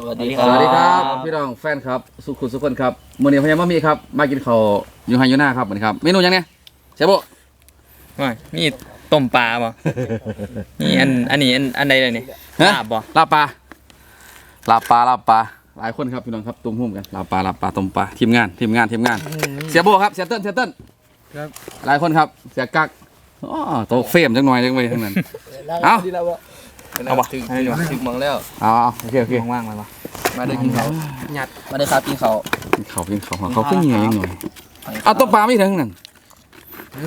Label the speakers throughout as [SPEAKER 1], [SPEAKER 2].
[SPEAKER 1] สวัสดี
[SPEAKER 2] ส
[SPEAKER 1] ครั
[SPEAKER 2] วั
[SPEAKER 1] บ
[SPEAKER 2] สดีครับพี่น้องแฟนครับสุขุมสุขคนครับมื้อนี้พญามามีครับมากินข้าวอยู่ไฮยูน่าครับวันนี้ครับเมนูหยังเนี่ยเชฟโบ
[SPEAKER 3] ว่านี่ต้มปลาบ่นี่อันอันนี้อันอันใดเลยนี่ลาบบ่
[SPEAKER 2] ลาบปลาลาบปลาลาบปลาหลายคนครับพี่น้องครับตุ้มหุ่มกันลาบปลาลาบปลาต้มปลาทีมงานทีมงานทีมงานเสียโบครับเสียเติ้ลเสียเติ้ล
[SPEAKER 1] ครับ
[SPEAKER 2] หลายคนครับเสียกักอ๋อโตะเฟรมจังหน่อยจังไปทั้งนั้น เอ้า
[SPEAKER 3] เอาบ่
[SPEAKER 1] ถึง
[SPEAKER 3] ให้ดู
[SPEAKER 1] ถึงมองแล้ว
[SPEAKER 2] เอาเอาโอเคโอเค
[SPEAKER 3] ว่างๆเลยบ่
[SPEAKER 1] มาเดินกินเขาหยัดมาเดินครับกินเขา
[SPEAKER 2] กินข้าวกินข้าวเขาขึ้นยังไงยังหน่อยเอาต้มปลาไม่ถึงนั่น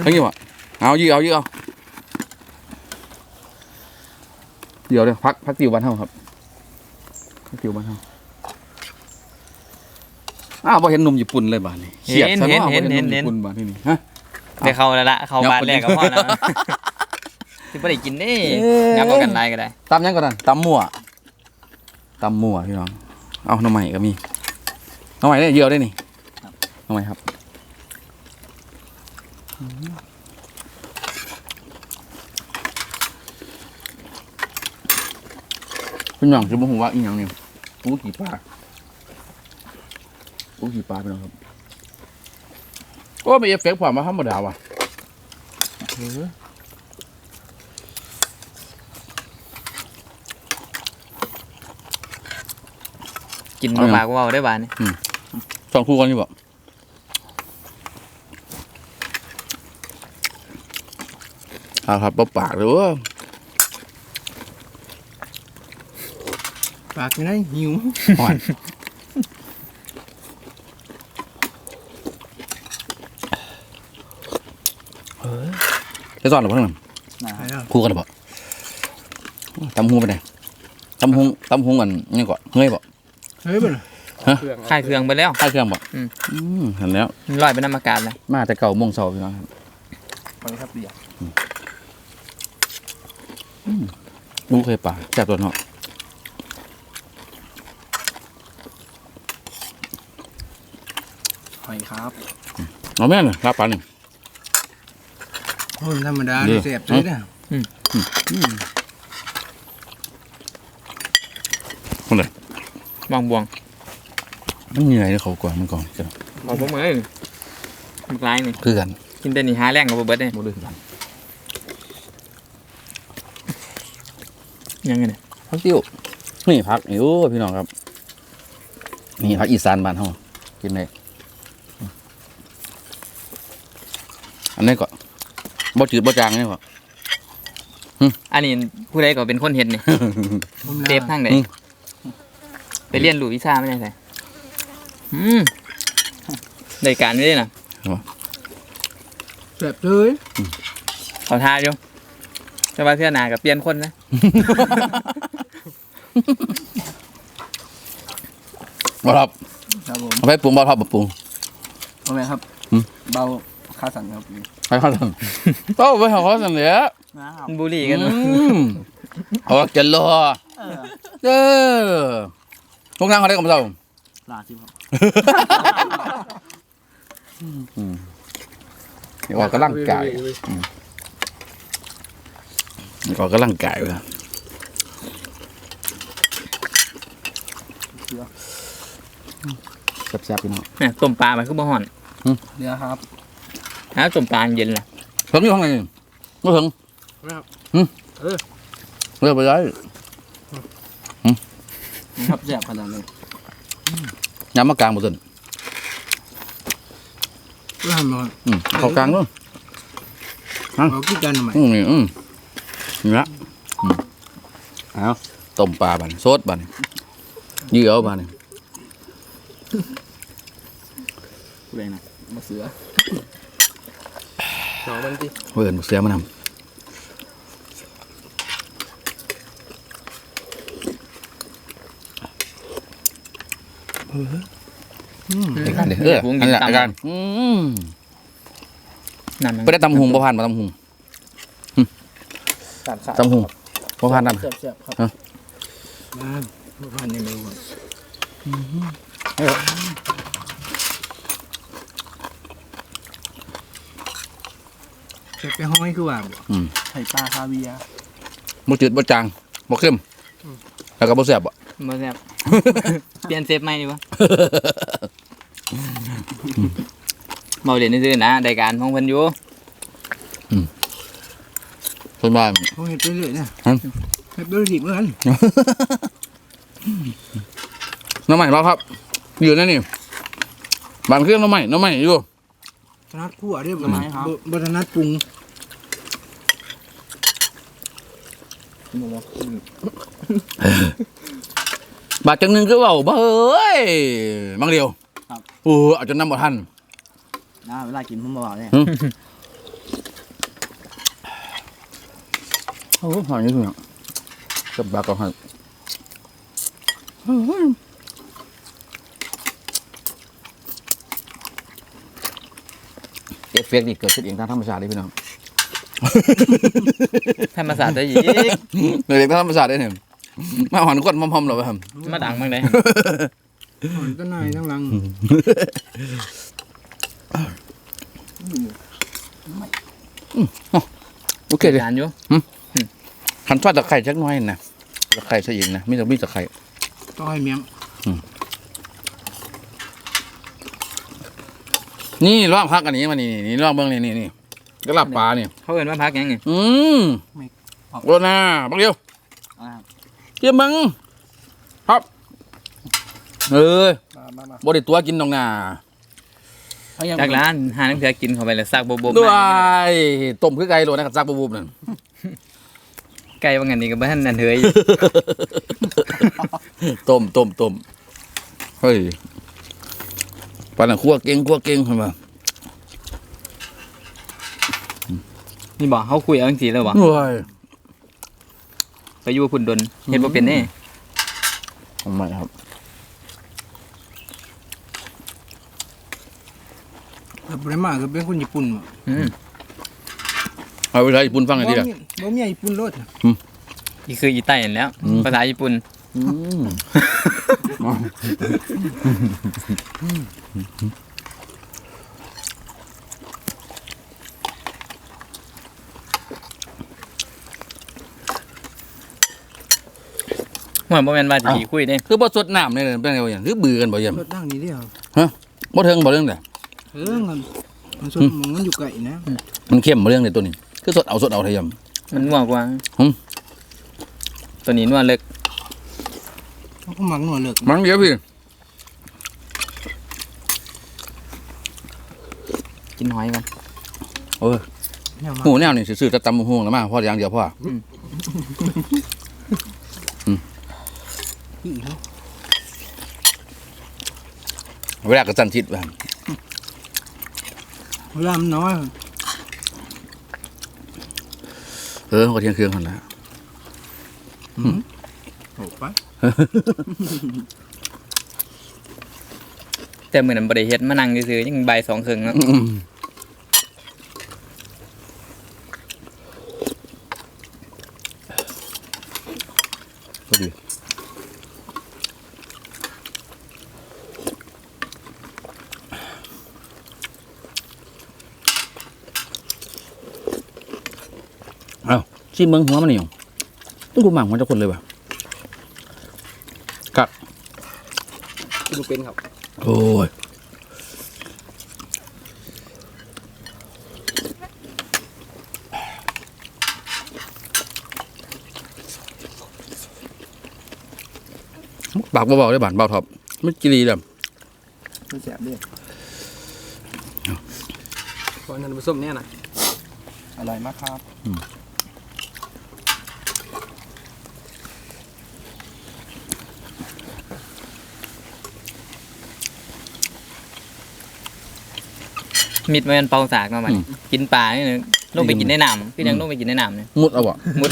[SPEAKER 2] ทั้งนี้วะเอายื้อเอายื้อเอาเดี๋ยวเดี๋ยวพักพักติวบ้านเฮาครับพักติวบ้านเฮาอ้าวพอเห็นหนุ่มญี่ปุ่นเลยบ้านนี้เฉียดซะเนาะบ่เห็นหนุ่มญี่ปุ่นบ้านที่นี่ฮะ
[SPEAKER 3] ได้เข้าแล้วละเข้าบ้านแรกก็พอแล้ว ที่บ่ได้กินเด้ยับเอากันหลายก็ได้
[SPEAKER 2] ตำยังก่อนนะตำมั่วตำมั่วพี่น้อง เอาหน้ำใหม่ก็มีหน้ำใหม่ได้เยอะได้นี่หน้ำใหม่ครับพี่น้องจะบอกผมว่าอีกอย่างหนึงปูกี่ปลาปูกี่ปลาพี่น้องครับโอ้ไม่เอฟเฟกต์ความมาธรรมดาว่ะ
[SPEAKER 3] กินบ่มากก็เว้าได้บ้านนี่
[SPEAKER 2] สองคู่กันนี่บอกเอาครับปปากเลยเว่า
[SPEAKER 1] ปากยังไงหิว
[SPEAKER 2] อ่อนจะสอนหรือเปล่านั่นคู่กันหรือเปล่าตำหูไปไหนตำหงตำหงกันนี่ก่อนเงยบ่
[SPEAKER 1] เฮ้ยมัน
[SPEAKER 3] ค่ายเครื่องไปแล้ว
[SPEAKER 2] ใต้เครื่องบ่
[SPEAKER 3] อืม
[SPEAKER 2] อืมเห็นแล้ว
[SPEAKER 3] มันลอยไปน้ำอากาศแล้ว
[SPEAKER 2] มาแต่เก่าโมงเสาร์พี่น้องครับ
[SPEAKER 1] ไปครับเดียว
[SPEAKER 2] ลูกเคยป่าจับตัวเนาะ
[SPEAKER 1] หอยครับ
[SPEAKER 2] เอาแม่เลยรับปลาหนึ่ง
[SPEAKER 1] โอ้ธรรมดา
[SPEAKER 2] เดี๋ยว
[SPEAKER 1] เสียบเลยนะ
[SPEAKER 2] คนเลย
[SPEAKER 3] บองบวง
[SPEAKER 2] มันเหนื่อยเลยเขากว่ามันก่อนจะ
[SPEAKER 3] บอกผมเอ้ยมันหลายนี่
[SPEAKER 2] คือกัน
[SPEAKER 3] กินแต่นี่หาแรงก็บ่เบิดเด้
[SPEAKER 2] บ่เลยคือกัน
[SPEAKER 3] ยังไงเนี่ย
[SPEAKER 2] พักติ้วนี่พักนี่โอ้ยพี่น้องครับ นี่พักอีสานบ้านเฮากินได้อันนี้ก็บ่จืดบ่จางนี่ก็
[SPEAKER 3] อันนี้ผู้ใดก็เป็นคนเฮ็ดนี่เทปทางไหน
[SPEAKER 2] อืม
[SPEAKER 3] ไปเรียนรู้วิชาไม่ได้ใส่อืมได้การไม่ได้น่ะ
[SPEAKER 1] เสียบเลย
[SPEAKER 3] เขาทาอยู่แต่ว่าเทื่อหน้าก็เปลี่ยนคนนะ
[SPEAKER 2] บ่ทับ
[SPEAKER 1] ครับผม
[SPEAKER 2] เอาไปปรุงบ่ทับบ่ปรุง
[SPEAKER 1] ทำไมครับ
[SPEAKER 2] อืม
[SPEAKER 1] เบาค่าสั่งครับ
[SPEAKER 2] ไปเขาสั่งโอ้ไปเขาสั่งเลยอะ
[SPEAKER 3] มันบุหรี่กันเนอะ
[SPEAKER 2] อืมเอาจะรอเออ พวกนางเขาได้กับเรา
[SPEAKER 1] ลาสิครับ
[SPEAKER 2] นี่ออกกำลังกายอืมนี่ออกกำลังกายเลยแซ่บๆพี่น้อง
[SPEAKER 3] เนี่ยต้มปลามันคือบ่ฮ้อน
[SPEAKER 1] เดี๋ยวครับ
[SPEAKER 3] แล้วต้มปลาเย็นล่ะ
[SPEAKER 2] ถึงอยู่ข้างในนี่ไม่ถึง
[SPEAKER 1] ครับ
[SPEAKER 2] หืม
[SPEAKER 1] เออ
[SPEAKER 2] เลือกไปได้
[SPEAKER 1] ครับเสียบขนาดนี้
[SPEAKER 2] ยำมะกลางบ่สน
[SPEAKER 1] เริ่มมา
[SPEAKER 2] อืมเข้ากลางด้วย
[SPEAKER 1] เอากี่กันใหม่
[SPEAKER 2] อืมนี่อืมนี่ละอืมเอาต้มปลาบัดนโซดบัดนยื้อเอาบัดน
[SPEAKER 1] แรงนะมาเสือสองมันดิ
[SPEAKER 2] เวิร์นเสียมานำไอ้การ เด้อเอออันนี้แหละไอ้การอืม
[SPEAKER 3] นั่นน่ะ
[SPEAKER 2] ไม่ได้ตำหุงบ่ผ่านมาตำหุง
[SPEAKER 1] ตัดขาด
[SPEAKER 2] ตำหุงบ่ผ่านนั่น
[SPEAKER 1] เสียบเสียบครับ
[SPEAKER 2] ฮะ
[SPEAKER 1] มาบ่พันยังไงวะเสียบไปห้อยคือว่าบ่
[SPEAKER 2] อืม
[SPEAKER 1] ไข่ปลาคาเวียร์
[SPEAKER 2] บ่จืดบ่จางบ่เข้มแล้วก็บ่แซ่บบ่
[SPEAKER 3] บ่แซ่บ เปลี่ยนเซฟใหม่ดีกว่าเมาเรียนซื่อๆนะรายการของเพิ่นอยู่
[SPEAKER 2] เพิ่นว่า
[SPEAKER 1] เขาเห็ดไปเรื่อยนะ
[SPEAKER 2] ฮะ
[SPEAKER 1] เห็ดไปเรื่อยเหมือนกัน
[SPEAKER 2] น้ำใหม่บ่ครับ อยู่นั่นนี่บ้านเครื่องน้ำใหม่น้ำใหม่อยู่
[SPEAKER 1] ถนัดขั่วเรียบร้อยบ่บ่ถนัดปรุง
[SPEAKER 2] บาทจังหนึงคือเว่าบ่เอ้ยบางเดียว
[SPEAKER 4] ครับ
[SPEAKER 2] โอ้เอาจนน้ำบ่ทัน
[SPEAKER 4] นะเวลากินผมบอกเนี่ย
[SPEAKER 2] โอ้หอยนี่คือกับบากก็ให้เอฟเฟกต์นี่เกิดขึ้นเองตามธรรมชาติเลยพี่น้อง
[SPEAKER 3] ธรรมศาสตร์ได้อีก
[SPEAKER 2] เกิดเองตามธรรมชาติได้เนี่ย มาหอนกดมอมๆหรอวะครับ
[SPEAKER 3] มาดังบ้างเลย
[SPEAKER 1] หอนต้นนายทั้งหลัง
[SPEAKER 2] โอเคเลย
[SPEAKER 3] จานอยู่
[SPEAKER 2] ขันทอดตะไคร้จักหน้อยนะตะไคร้ใส่ยิงนะมีแต่มีตะไคร้
[SPEAKER 1] ต้อยเมียง
[SPEAKER 2] นี่ลองพักอันนี้มานี่นี่ลองเบิ้งนี่นี่นี่ก็ลับปลาเนี่ย
[SPEAKER 3] เขาเอิ้นว่าพักหยังไง
[SPEAKER 2] อืมโอ้น่าบักเดียว
[SPEAKER 4] อ่า
[SPEAKER 2] เกี่ยมมึงครับเออ
[SPEAKER 4] มามามา
[SPEAKER 2] บไดิตัวกินตรงหน้า
[SPEAKER 4] เขายัง
[SPEAKER 3] จากร้านหาน้ำเถือกินเข้าไปแล้วซากบบๆ
[SPEAKER 2] ด้ว
[SPEAKER 3] มาย
[SPEAKER 2] ต้มคือไก่โลนะครับซักบุบๆนั่น
[SPEAKER 3] ไก่ว่างั้นนี่ก็บ่ทันนั่นเถย
[SPEAKER 2] ต้มต้มต้มเฮ้ยปานนั้นคั่วเก่งคั่วเก่งเห็นป่ะ
[SPEAKER 3] นี่บ่เขาคุยเอาจังซี่แล้วบ่
[SPEAKER 2] โอ้ย
[SPEAKER 3] ไปอยู่พุ่นดนเฮ็ดบ่เป็นเด้
[SPEAKER 2] ทำไมครับ
[SPEAKER 1] แต่ปริมาก็เป็นคนญี่ปุ่นบ่
[SPEAKER 3] อืม
[SPEAKER 2] เอาไปใช้ญี่ปุ่นฟังหน่อยดิล่ะ
[SPEAKER 1] บ่มีบ่มีญี่ปุ่นรส
[SPEAKER 3] นี่คืออีไต้นั่นแหล้ว
[SPEAKER 2] อืม
[SPEAKER 3] ภาษาญี่ปุ่น
[SPEAKER 2] อืม
[SPEAKER 3] ว่าบ่แม่นว่าสิขี้คุยเด้
[SPEAKER 2] คือบ่สดน้ำเนี่ยเป็นไงวะอย่างคือเบื่อกันบ่เยี่ยม
[SPEAKER 1] รสนั่งนี่เดียว
[SPEAKER 2] บ่เทิงบ่เรื่องแต่
[SPEAKER 1] เออมันมันสดมันมันอยู่ไกลนะ
[SPEAKER 2] มันเข้มบ่เรื่องในตัวนี้ คือสดเอาสดเอาเทียม
[SPEAKER 3] มันนัวกว่า
[SPEAKER 2] หืม
[SPEAKER 3] ตัวนี้นัวเลิก
[SPEAKER 1] เขาก็มักหนวดเลิก
[SPEAKER 2] มังเดียวพี่
[SPEAKER 3] กินหอยกัน
[SPEAKER 2] เออ
[SPEAKER 1] เนี่ยมา
[SPEAKER 2] หูแนวนี่ซื้อๆแต่ตำบักหุ่งแล้วมาพออย่างเดียวพอ
[SPEAKER 1] พี่เขา
[SPEAKER 2] เวลากระจันทิดแบบ
[SPEAKER 1] เวลามันน้อย
[SPEAKER 2] เออก็เที่ยงคืนคนละ
[SPEAKER 1] โอ้ไป
[SPEAKER 3] แต่มื้อนั้นบ่ได้เฮ็ดมานั่งซื่อๆยังบ่ายสองครึ่งเนาะ
[SPEAKER 2] อืมพอดีเอ้า ชิมเมืองหัวมันนี่หยังต้องกูหมั่งมันจะคนเลยว่ะครับ
[SPEAKER 4] กินเป็นครับ
[SPEAKER 2] โอ้ยปากเบาๆได้บานเบาท็อปไม่กิรีเลย
[SPEAKER 4] ไม่แสบด้วยตอนนั้นผสมเนี่ยนะอร่อยมากครับ
[SPEAKER 3] มิดมาเป็นเป่าสากมาบัดนี้กินปลานี่นึงลงไปกินในน้ำพี่ยังลงไปกินในน้ำเนี่ย
[SPEAKER 2] มุดเอาบ่
[SPEAKER 3] มุด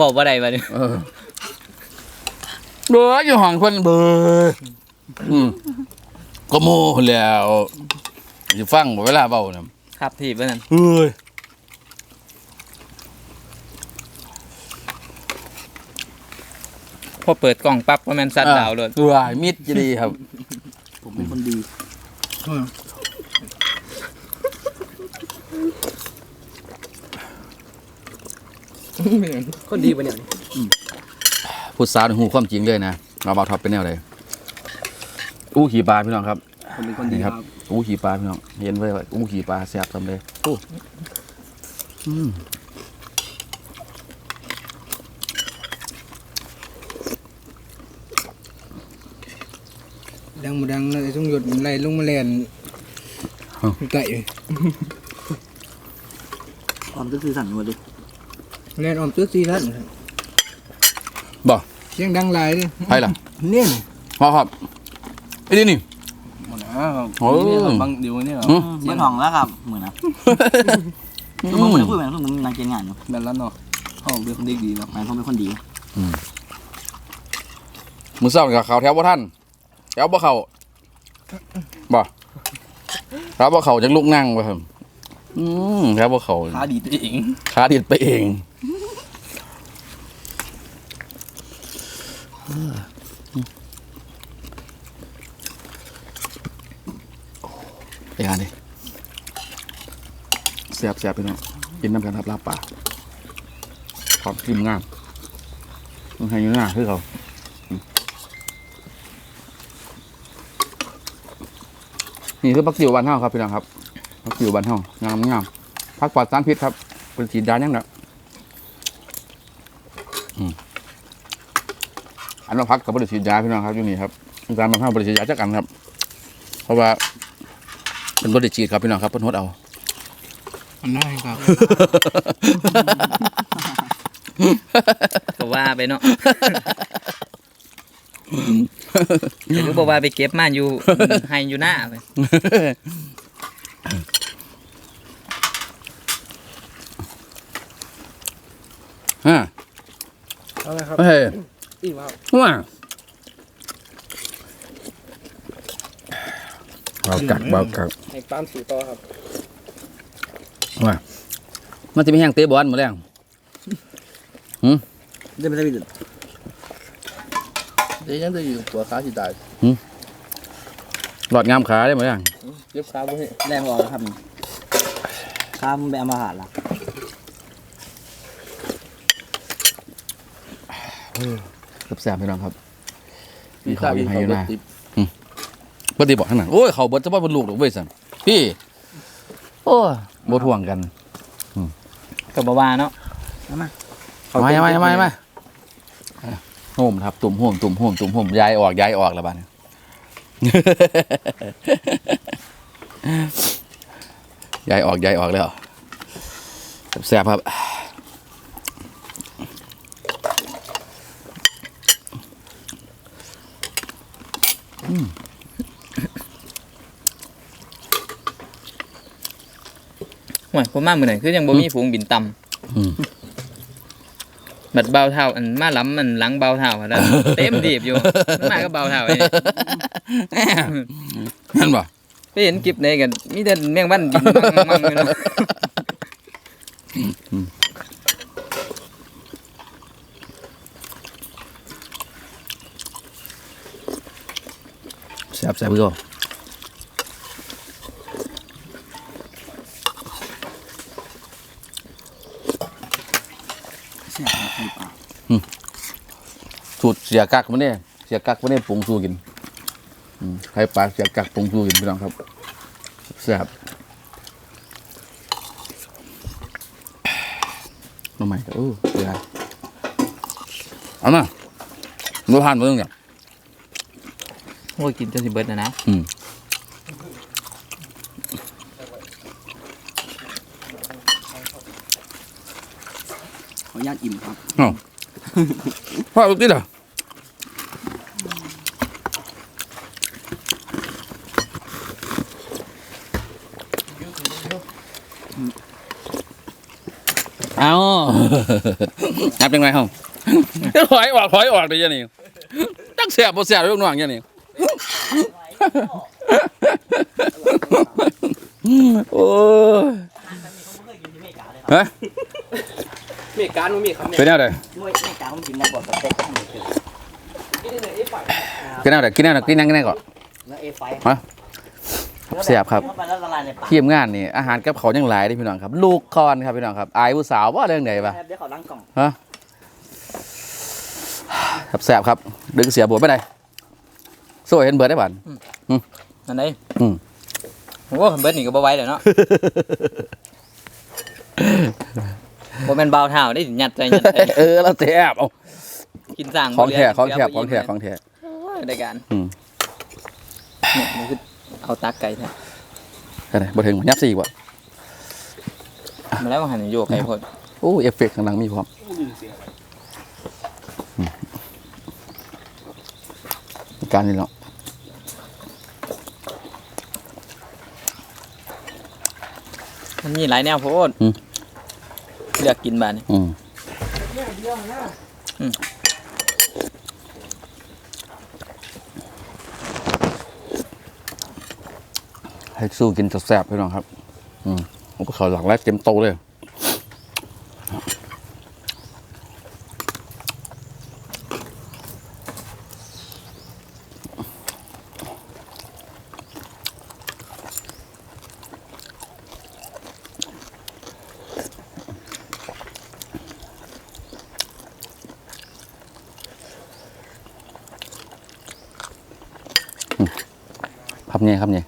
[SPEAKER 3] บอกว่าใดบัดนี้
[SPEAKER 2] เออเบื่ออยู่ห้องคนเบื่ออืมก็โม่แล้วจะฟังบ่เวลาเบาเนี่ย
[SPEAKER 3] ครับทีบว่านั่น
[SPEAKER 2] เฮ้ย
[SPEAKER 3] พอเปิดกล่องปั๊บว่าแม่นซัดดาวเลย
[SPEAKER 2] วายมิดจะดีครับ
[SPEAKER 4] ผมเป็นคนดี
[SPEAKER 1] เออ
[SPEAKER 4] คนดีปะเนี่ย
[SPEAKER 2] พูดสาวในหูความจริงเลยนะเราเบาท็อปเป็นแนวใดอู้ขี่ปลาพี่น้องครับ
[SPEAKER 4] ผมเป็นคนดี
[SPEAKER 2] นี่
[SPEAKER 4] ค
[SPEAKER 2] ค
[SPEAKER 4] รั
[SPEAKER 2] รับบอู้ขี่ปลาพี่น้องเห็นไว้ว่าอู้ขี่ปลาแซ่บทำเลยโอ้อืม
[SPEAKER 1] ดังมาดังเลยต้องหยดไหลลงมาแลนไก่
[SPEAKER 5] ความจะสื่อสารหมดเลย
[SPEAKER 1] แลนออมตื้อซีท่าน
[SPEAKER 2] บ่
[SPEAKER 1] เสียงดังหลายเลย
[SPEAKER 2] ไปล่ะ
[SPEAKER 1] เนี่ย
[SPEAKER 2] พ่อครับไอ้นี่นี่
[SPEAKER 4] หมดนะ
[SPEAKER 2] โอ้
[SPEAKER 4] นี่ครับบางเดี๋ยวนี่เหรอ
[SPEAKER 2] อืม
[SPEAKER 5] เสียงของแล้วครับเหมือนนะทุกคนเหมือนพูดเหมือนทุกคนนางเกณฑ์งานอยู่
[SPEAKER 4] แม่นแล้วเนาะเขาเป็นคนเด็กดีเนาะ
[SPEAKER 5] หมายผมเป็นคนดี
[SPEAKER 2] มือเศร้ากับเขาแถวบ่ท่านแถวบ่เขาบ่แถวบ่เขาจะลุกนั่งไปครับอืมแถวบ่เขา
[SPEAKER 4] ขาดีตัวเอง
[SPEAKER 2] ขาดิดไปเองไปงานดิเสียบเสียบไปเนาะกินน้ำกันครับลาบปลาขอบกิมงามมันให้อยืนหน้าคือเขานี่คือพักจิ๋วบานเฮาครับพี่น้องครับพักจิ๋วบานเฮางามงามพักปลอดสารพิษครับเป็นฉีดยายังไงอืมอันว่าพักกับบริฉีดยาพี่น้องครับอยู่นี่ครับอาจารย์มาพาบริฉีดยาจักอันครับ เพราะว่า เป็นบริฉีดครับพี่น้องครับเพิ่นฮดเอา
[SPEAKER 1] อันนั้นครับ
[SPEAKER 3] ก็ว่าไปเนาะแต่ก็บอกว่าไปเก็บมาอยู่ ให้อยู่หน้าไป
[SPEAKER 2] ฮะ
[SPEAKER 4] เอาละครับ
[SPEAKER 2] เฮ้ย
[SPEAKER 4] อีกครับ
[SPEAKER 2] ว่า บากักเบากัก
[SPEAKER 4] ให้ปานสู่ต่อครับ
[SPEAKER 2] ว่ามันจะมีแห้งเตะบอลหมดแล้ว
[SPEAKER 5] จะไม่ได้บิด
[SPEAKER 4] เดี๋ยวยังจะอยู่ตัวขาสิตาย
[SPEAKER 2] หลอดงามขาได้หมดแล้ว
[SPEAKER 4] เจ็บขาบ่เฮ้ย
[SPEAKER 5] แรงออกแล้วครับข้ามแบบมาหาละ
[SPEAKER 2] แซ่บๆพี่น้องครับมี
[SPEAKER 4] มี
[SPEAKER 2] ขอ
[SPEAKER 4] ขา
[SPEAKER 2] อยู่
[SPEAKER 4] มี
[SPEAKER 2] ให้
[SPEAKER 4] เขา
[SPEAKER 2] อยู่
[SPEAKER 4] เบิ
[SPEAKER 2] นะ
[SPEAKER 4] ดติบ
[SPEAKER 2] ปฏิบอกทั้งนั้นโอ้ยเขาเบิดจะว่าเป็นลูกดอกเว้ยสันพี่โอ้ยบ่ทวงกัน
[SPEAKER 3] ก็บ่ว่าเนาะ
[SPEAKER 2] มามามามามาโฮมครับตุ่มโฮมตุ่มโฮมตุ่มโฮมย้ายออกย้ายออกแล้วบ้านย้ายออกย้ายออกแล้วแซ่บๆครับ
[SPEAKER 3] ห่วยผมมามื้อนั้นคือยังบ่มีฝูงบินต่ำ
[SPEAKER 2] อืม
[SPEAKER 3] บัดเบาเท่าอันมาล้ำมันหลังเบาเท่าอะแล้วเต็มดีบอยู่มันมาก็เบาเท่าไอ้นี่
[SPEAKER 2] นั่นบ่
[SPEAKER 3] ไปเห็นคลิปไหนกันมีแต่แมงวันบินมั่งๆๆอยู่เนาะ
[SPEAKER 2] แซ่บแซ่บพี่ก็
[SPEAKER 5] สียงของปลา
[SPEAKER 2] สูตรเสียกักมันเนี่ยเสียกักมันเนี่ยปรุงสู้กินอืมไข่ปลาเสียกักปรุงสู้กินพี่น้องครับแซ่บน้องใหม่ก็โอ้เสียเอามาดูทานมาตรงนี้
[SPEAKER 3] โอ้ยกินจนสิเบิดนะนะ
[SPEAKER 2] อืม
[SPEAKER 5] ออนุญาตอิ่มครับ
[SPEAKER 2] เอาพ่อลูกติดเหรอเอานับยังไงห้องถอยออกถอยออกเลยยันนี่ตั้งเสียบบ่เสียบลูกน้องยันนี่โอ้ยฮะ
[SPEAKER 4] มีการมันมีคำเนี่ย
[SPEAKER 2] เป็นแนวใด
[SPEAKER 5] ด้วยไม่กล้าผมกินในบ่อตะเต็กข้างในคือ
[SPEAKER 2] กินแนวใดกินแนวใดกินนั่งกินนั่งก่อน
[SPEAKER 5] แล้วเอไฟ
[SPEAKER 2] ฮะเสียบครับ
[SPEAKER 5] เข้าไปแล้วละลายในปาก
[SPEAKER 2] ทีมงานนี่อาหารกับเขาวยังหลายเด้พี่น้องครับ ลูกคอนครับพี่น้องครับอายผู้สาวว่าเรื่องไหนปะ
[SPEAKER 5] เดี๋ยวเขาล้างกล่อง
[SPEAKER 2] ฮะครับแสบครับ ดึงเสียบวชไม่ได้โซ่เห็นเบิร์ดได้บ้าน
[SPEAKER 3] นั่นได้
[SPEAKER 2] อืม
[SPEAKER 3] โอ้เบิร์ดนี่ก็บ่ไหว้แล้วเนาะ บ่แม่นเบาเท้าได้ยัดใจยัดใจ
[SPEAKER 2] เออแล้วแสบเอา
[SPEAKER 3] กินสร้าง
[SPEAKER 2] ของ
[SPEAKER 3] บ่เหลื
[SPEAKER 2] แท้ของ
[SPEAKER 3] เหลื
[SPEAKER 2] แท้
[SPEAKER 3] บ่
[SPEAKER 2] ของแท้
[SPEAKER 3] ม
[SPEAKER 2] ของแท้
[SPEAKER 3] โอ้ยได้การ
[SPEAKER 2] อืม
[SPEAKER 3] เนี่ยมันคือเอาตักไก่แท้
[SPEAKER 2] อะไรบ่ถึงยับสี่กว่า
[SPEAKER 3] มาแล้วมาหันโยกไก่พด
[SPEAKER 2] โอ้เอฟเฟกต์ข้างหลังมีพร้อมอืมการนี่เนาะ
[SPEAKER 3] มันมีหลายแนวโพด เลือกกินบาดนี่
[SPEAKER 2] อืม
[SPEAKER 3] อืม
[SPEAKER 2] ให้สู้กินแซ่บๆพี่น้องครับ อืมผมก็ขอหลังแรกเต็มโตเลย ครับเนี่ยครับเนี่ย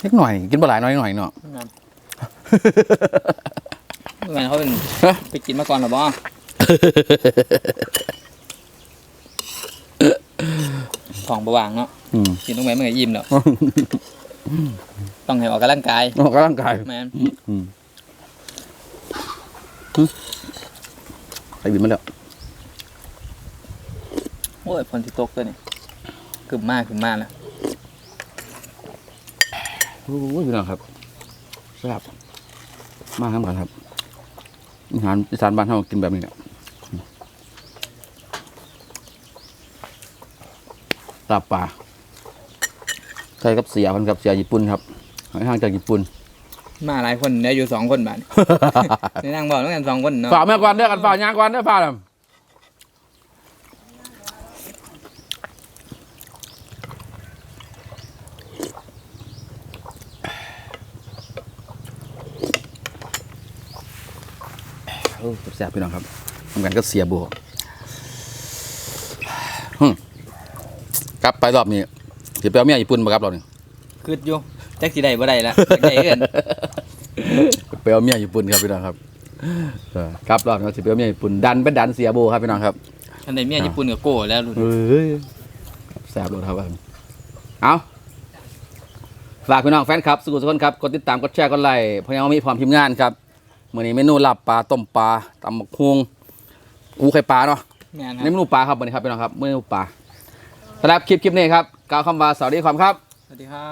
[SPEAKER 2] เล็กหน่อยกินปลาหลายน้อยหน่อยเนาะ
[SPEAKER 3] นั่นแม่นเขาเป็น
[SPEAKER 2] ฮะ
[SPEAKER 3] ไปกินมาก่อนหรอบ่ของบ่วางเนาะ
[SPEAKER 2] อืม
[SPEAKER 3] กินตรงไหนมันก็ยิ้มแล้วต้องให้ออกกำลังกาย
[SPEAKER 2] ออกกำลังกาย
[SPEAKER 3] แม่ น
[SPEAKER 2] อืมไปบินมาแล้ว
[SPEAKER 3] โอ้ยฝนที่ตกตัวนี้กึมมากกึมมากแล้ว
[SPEAKER 2] โอ้ยพี่น้องครับแซ่บมากครับก่อนครับอาหารอีสานบ้านเรากินแบบนี้เนี่ยลาบปลาใช่กับเสียพันกับเสียญี่ปุ่นครับหอยทางจากญี่ปุ่น
[SPEAKER 3] มาหลายคนเดี๋ยวอยู่สองคนบาดนี่ในนั่งบอกแล้วกันสองคนเนาะ
[SPEAKER 2] ฝ่ากแม่กวนเด้อกันฝ่ากยางกวนเด้อฝ่าน่ะโอ้แซ่บพี่น้องครับทำกันก็เสียบัวหึกลับไปรอบนี้สิไปเอาเมียญี่ปุ่นมาครับรอบนี้
[SPEAKER 3] คืดอยู่แจ็คสิได้บ่ได้ละอยากได้เกิน
[SPEAKER 2] ไปเอาเมียญี่ปุ่นครับพี่น้องครับเออครับรอบนี้สิไปเอาเมียญี่ปุ่นดันเป็นดันเสียโบครับพี่น้องครับ
[SPEAKER 3] อันไหนเมียญี่ปุ่นกับโก้แล้วดูดิ
[SPEAKER 2] เฮ้ยแสบเลยครับเอาฝากพี่น้องแฟนครับสุขุมสุขนครับกดติดตามกดแชร์กดไลค์พยังมีพร้อมทีมงานครับมื้อนี้เมนูลาบปลาต้มปลาตำบักฮวงกูไข่ปลาเนาะ
[SPEAKER 3] แม่นค
[SPEAKER 2] นี่
[SPEAKER 3] รับ
[SPEAKER 2] เมนูปลาครับวันนี้ครับพี่น้องครับเมนูปลาสำหรับคลิปคลิปนี้ครับกล่าวคำว่าสวัสดีความครับ
[SPEAKER 3] สวัสดีครับ